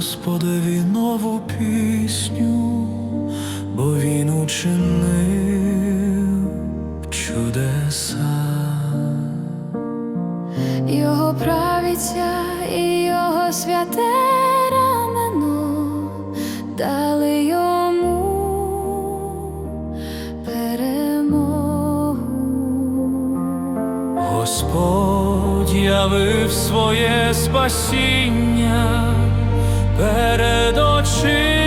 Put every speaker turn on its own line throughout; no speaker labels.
Господеві нову пісню, бо він учинив чудеса.
Його правиця і його святе рамено дали йому
явив своє спасіння перед очима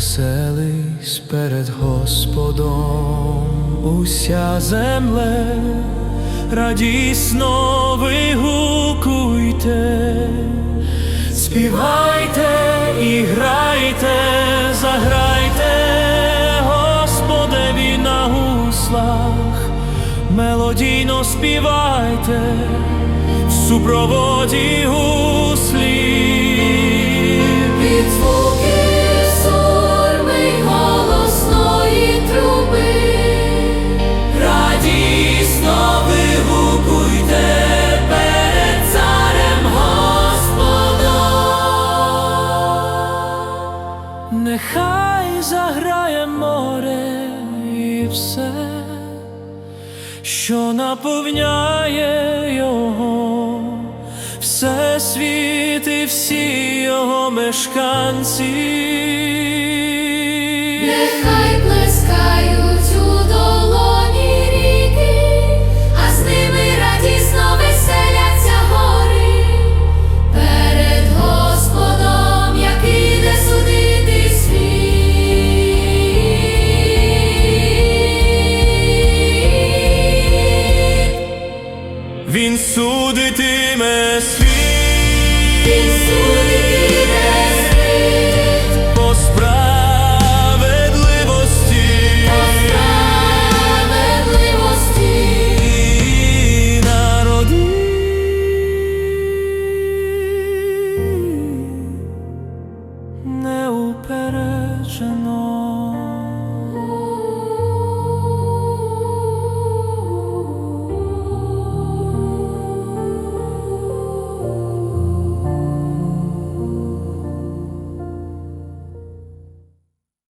Веселись перед Господом уся земле, радісно вигукуйте, співайте і грайте, заграйте, Господеві на гуслах, мелодійно співайте в супроводі гуслів. Що наповняє його, все світ і всі його мешканці. Він судитиме світ.